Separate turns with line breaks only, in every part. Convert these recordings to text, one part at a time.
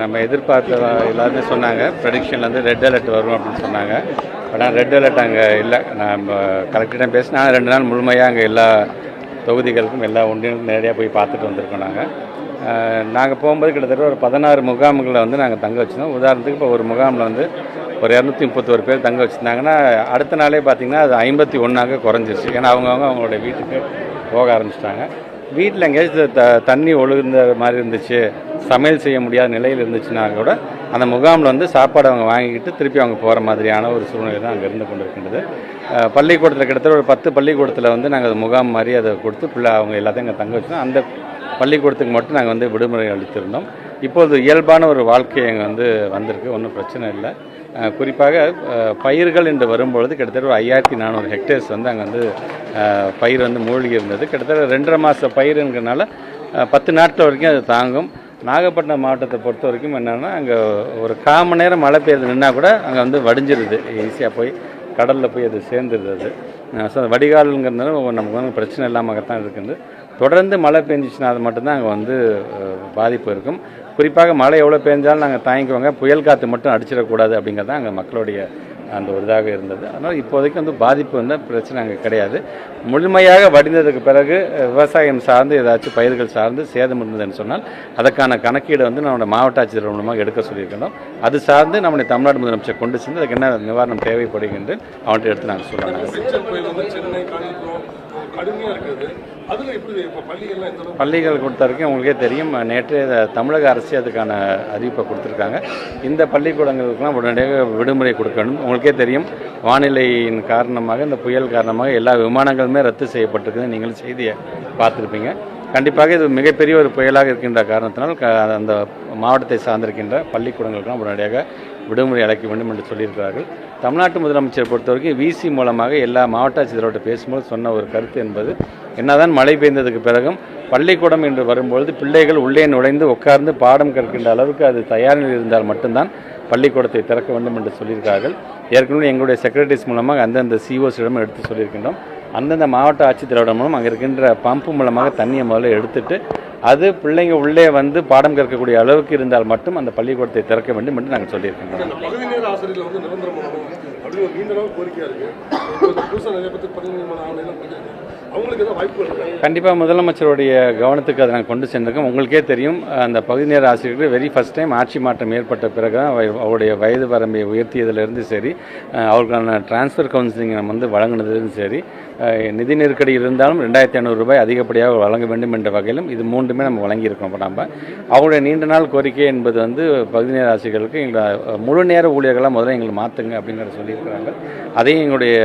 நம்ம எதிர்பார்த்த எல்லாருமே சொன்னாங்க. ப்ரெடிக்ஷன்லேருந்து ரெட் அலர்ட் வரும் அப்படின்னு சொன்னாங்க. ஆனால் ரெட் அலர்ட் அங்கே இல்லை. நம்ம கலெக்டரிடம் பேசினா ரெண்டு நாள் முழுமையாக அங்கே எல்லா தொகுதிகளுக்கும் எல்லா ஒன்றியங்களுக்கும் நேரடியாக போய் பார்த்துட்டு வந்திருக்கோம் நாங்கள் நாங்கள் போகும்போது கிட்டத்தட்ட ஒரு பதினாறு முகாம்களை வந்து நாங்கள் தங்க வச்சுருந்தோம். உதாரணத்துக்கு இப்போ ஒரு முகாமில் வந்து ஒரு இரநூத்தி முப்பத்தோரு பேர் தங்க வச்சுருந்தாங்கன்னா அடுத்த நாளே பார்த்திங்கன்னா அது ஐம்பத்தி ஒன்றாக குறைஞ்சிருச்சு. ஏன்னா அவங்கவுங்க அவங்களோட வீட்டுக்கு போக ஆரம்பிச்சிட்டாங்க. வீட்டில் எங்கேயாச்சும் த தண்ணி ஒழுகுந்த மாதிரி இருந்துச்சு சமையல் செய்ய முடியாத நிலையில் இருந்துச்சுன்னா கூட அந்த முகாமில் வந்து சாப்பாடு அவங்க வாங்கிக்கிட்டு திருப்பி அவங்க போகிற மாதிரியான ஒரு சூழ்நிலை தான் அங்கே இருந்து கொண்டு இருக்கின்றது பள்ளிக்கூடத்தில் கிட்டத்தட்ட ஒரு பத்து பள்ளிக்கூடத்தில் வந்து நாங்கள் முகாம் மாதிரி அதை கொடுத்து பிள்ளை அவங்க எல்லாத்தையும் இங்கே தங்க வச்சோம் அந்த பள்ளிக்கூடத்துக்கு மட்டும் நாங்கள் வந்து விடுமுறை அளித்திருந்தோம். இப்போது இயல்பான ஒரு வாழ்க்கை அங்கே வந்து வந்திருக்கு ஒன்றும் பிரச்சனை இல்லை. குறிப்பாக பயிர்கள் என்று வரும்பொழுது கிட்டத்தட்ட ஒரு ஐயாயிரத்தி நானூறு ஹெக்டேர்ஸ் வந்து அங்கே வந்து பயிர் வந்து மூழ்கி இருந்தது. கிட்டத்தட்ட ரெண்டரை மாத பயிருங்கிறனால பத்து நாட்கள் வரைக்கும் அது தாங்கும். நாகப்பட்டினம் மாவட்டத்தை பொறுத்த வரைக்கும் என்னென்னா அங்கே ஒரு கால் மணி நேரம் மழை பெய்யுது நின்னா கூட அங்கே வந்து வடிஞ்சிருது ஈஸியாக போய் கடலில் போய் அது சேர்ந்துருது அது. ஸோ வடிகாலுங்கிறதுனால நமக்கு வந்து பிரச்சனை இல்லாமல் தான் இருக்குது. தொடர்ந்து மழை பெஞ்சிச்சுன்னா அது மட்டும்தான் அங்கே வந்து பாதிப்பு இருக்கும். குறிப்பாக மழை எவ்வளோ பெஞ்சாலும் நாங்கள் தாங்கிக்குவாங்க புயல் காற்று மட்டும் அடிச்சிடக்கூடாது அப்படிங்கிறது தான் அங்கே மக்களுடைய அந்த ஒரு இதாக இருந்தது. அதனால் இப்போதைக்கு வந்து பாதிப்பு வந்து பிரச்சனை அங்கே கிடையாது. முழுமையாக வடிந்ததுக்கு பிறகு விவசாயம் சார்ந்து ஏதாச்சும் பயிர்கள் சார்ந்து சேதம் இருந்ததுன்னு சொன்னால் அதற்கான கணக்கீடு வந்து நம்மளோட மாவட்ட ஆட்சியர் மூலமாக எடுக்க சொல்லியிருக்கணும் அது சார்ந்து நம்முடைய தமிழ்நாடு முதலமைச்சர் கொண்டு சென்று அதுக்கு என்ன நிவாரணம் தேவைப்படுகின்றது அவன்கிட்ட எடுத்து நாங்கள் சொல்கிறோம்
செஞ்சல் இருக்குது. அதில் எப்படி இப்போ பள்ளிகள்லாம் எந்த
பள்ளிகள் பொறுத்த வரைக்கும் உங்களுக்கே தெரியும். நேற்று தமிழக அரசு அதுக்கான அறிவிப்பை கொடுத்துருக்காங்க. இந்த பள்ளிக்கூடங்களுக்கெல்லாம் உடனடியாக விடுமுறை கொடுக்கணும். உங்களுக்கே தெரியும். வானிலையின் காரணமாக இந்த புயல் காரணமாக எல்லா விமானங்களுமே ரத்து செய்யப்பட்டிருக்குது நீங்களும் செய்தியை பார்த்துருப்பீங்க. கண்டிப்பாக இது மிகப்பெரிய ஒரு புயலாக இருக்கின்ற காரணத்தினால் க அந்த மாவட்டத்தை சார்ந்திருக்கின்ற பள்ளிக்கூடங்களுக்கெல்லாம் உடனடியாக விடுமுறை அழைக்க வேண்டும் என்று சொல்லியிருக்கிறார்கள். தமிழ்நாட்டு முதலமைச்சர் பொறுத்த வரைக்கும் விசி மூலமாக எல்லா மாவட்ட ஆட்சியரோட பேசும்போது சொன்ன ஒரு கருத்து என்பது என்னதான் மழை பெய்ந்ததுக்கு பிறகும் பள்ளிக்கூடம் என்று வரும்பொழுது பிள்ளைகள் உள்ளே நுழைந்து உட்கார்ந்து பாடம் கற்கின்ற அளவுக்கு அது தயார் இருந்தால் மட்டும்தான் பள்ளிக்கூடத்தை திறக்க வேண்டும் என்று சொல்லியிருக்கிறார்கள். ஏற்கனவே எங்களுடைய செக்ரட்டரிஸ் மூலமாக அந்தந்த சிஓஸிடம் எடுத்து சொல்லியிருக்கின்றோம். அந்தந்த மாவட்ட ஆட்சித்தலைவரிடம் மூலம் அங்கே இருக்கின்ற பம்பு மூலமாக தண்ணியை முதல்ல எடுத்துட்டு அது பிள்ளைங்க உள்ளே வந்து பாடம் கற்கக்கூடிய அளவுக்கு இருந்தால் மட்டும் அந்த பள்ளிக்கூடத்தை திறக்க வேண்டும் என்று நாங்கள்
சொல்லியிருக்கோம். அப்படின்னு நீண்ட நாள் கோரிக்கையாக இருக்குது புதுசாக நிறைய பேர் பதினஞ்சு மணி ஆகலாம் அவங்களுக்கு ஏதாவது வாய்ப்பு
கண்டிப்பாக முதலமைச்சருடைய கவனத்துக்கு அதை நாங்கள் கொண்டு சேர்ந்திருக்கோம் உங்களுக்கே தெரியும் அந்த பகுதி நேர ஆசிரியர்கள் வெரி ஃபர்ஸ்ட் டைம் ஆட்சி மாற்றம் ஏற்பட்ட பிறகு தான் அவருடைய வயது வரம்பை உயர்த்தியதுலேருந்து சரி அவருக்கான டிரான்ஸ்ஃபர் கவுன்சிலிங் நம்ம வந்து வழங்கினதுலேருந்து சரி நிதி நெருக்கடி இருந்தாலும் ரெண்டாயிரத்தி ஐநூறு ரூபாய் அதிகப்படியாக வழங்க வேண்டும் என்ற வகையிலும் இது மூன்றுமே நம்ம வழங்கியிருக்கோம். இப்போ நம்ம அவருடைய நீண்ட நாள் கோரிக்கை என்பது வந்து பகுதி நேர ஆசிரியர்களுக்கு எங்களை முழு நேர ஊழியர்களாக முதல்ல எங்களை மாற்றுங்க அப்படிங்கிற இருக்கிறாங்க. அதையும் எங்களுடைய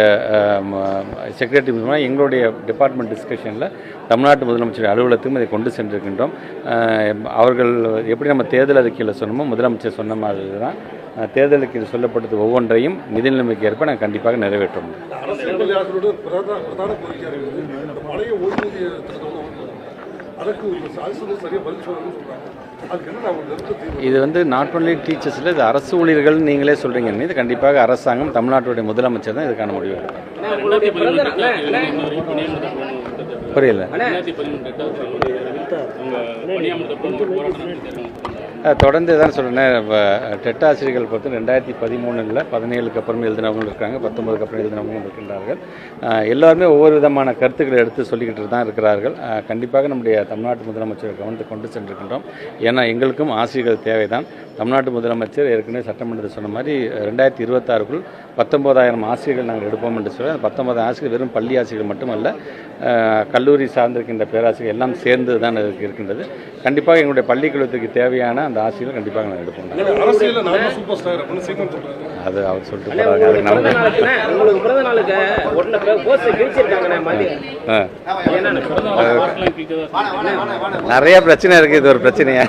செக்ரட்டரி மூலமாக எங்களுடைய டிபார்ட்மெண்ட் டிஸ்கஷனில் தமிழ்நாட்டு முதலமைச்சர் அலுவலகத்துக்கும் இதை கொண்டு சென்றிருக்கின்றோம். அவர்கள் எப்படி நம்ம தேர்தல் அறிக்கையில் சொன்னோமோ முதலமைச்சர் சொன்ன மாதிரி தான் தேர்தலுக்கு இது சொல்லப்பட்டது ஒவ்வொன்றையும் நிதி நிலைமைக்கு ஏற்ப நாங்கள் கண்டிப்பாக
நிறைவேற்றோம்
இது வந்து நாட் ஒன்லி டீச்சர்ஸில் இது அரசு ஊழியர்கள் நீங்களே சொல்கிறீங்க இது கண்டிப்பாக அரசாங்கம் தமிழ்நாட்டுடைய முதலமைச்சர் தான் இதுக்கான முடிவு புரியல தொடர்ந்து தான் சொல்கிறேன் டெட் ஆசிரியர்கள் பொறுத்து ரெண்டாயிரத்தி பதிமூணில் பதினேழுக்கு அப்புறம் எழுதினவங்களும் இருக்காங்க பத்தொன்பதுக்கு அப்புறம் எழுதினவங்களும் இருக்கின்றார்கள். எல்லாருமே ஒவ்வொரு விதமான கருத்துக்களை எடுத்து சொல்லிக்கிட்டு தான் இருக்கிறார்கள். கண்டிப்பாக நம்முடைய தமிழ்நாட்டு முதலமைச்சர் கவனத்தை கொண்டு சென்றிருக்கின்றோம். ஏன்னா எங்களுக்கும் ஆசிரியர்கள் தேவைதான். தமிழ்நாட்டு முதலமைச்சர் ஏற்கனவே சட்டமன்றத்தில் சொன்ன மாதிரி ரெண்டாயிரத்தி இருபத்தாறுக்குள் பத்தொம்போதாயிரம் ஆசிரியர்கள் நாங்கள் எடுப்போம் என்று சொல்லி அந்த பத்தொன்பது ஆசிரியர் வெறும் பள்ளி ஆசிரியர்கள் மட்டுமல்ல கல்லூரி சார்ந்திருக்கின்ற பேராசிரியர் எல்லாம் சேர்ந்து தான் இருக்கின்றது. கண்டிப்பாக எங்களுடைய பள்ளிக்கூடத்துக்கு தேவையான அந்த ஆசிரியர்கள் கண்டிப்பாக நாங்கள் எடுப்போம்
நான் சொல்கிறாங்க
அது அவர் சொல்லிட்டு போகிறாங்க அதுக்கு நமக்கு நிறைய பிரச்சனை இருக்குது இது ஒரு பிரச்சனையா?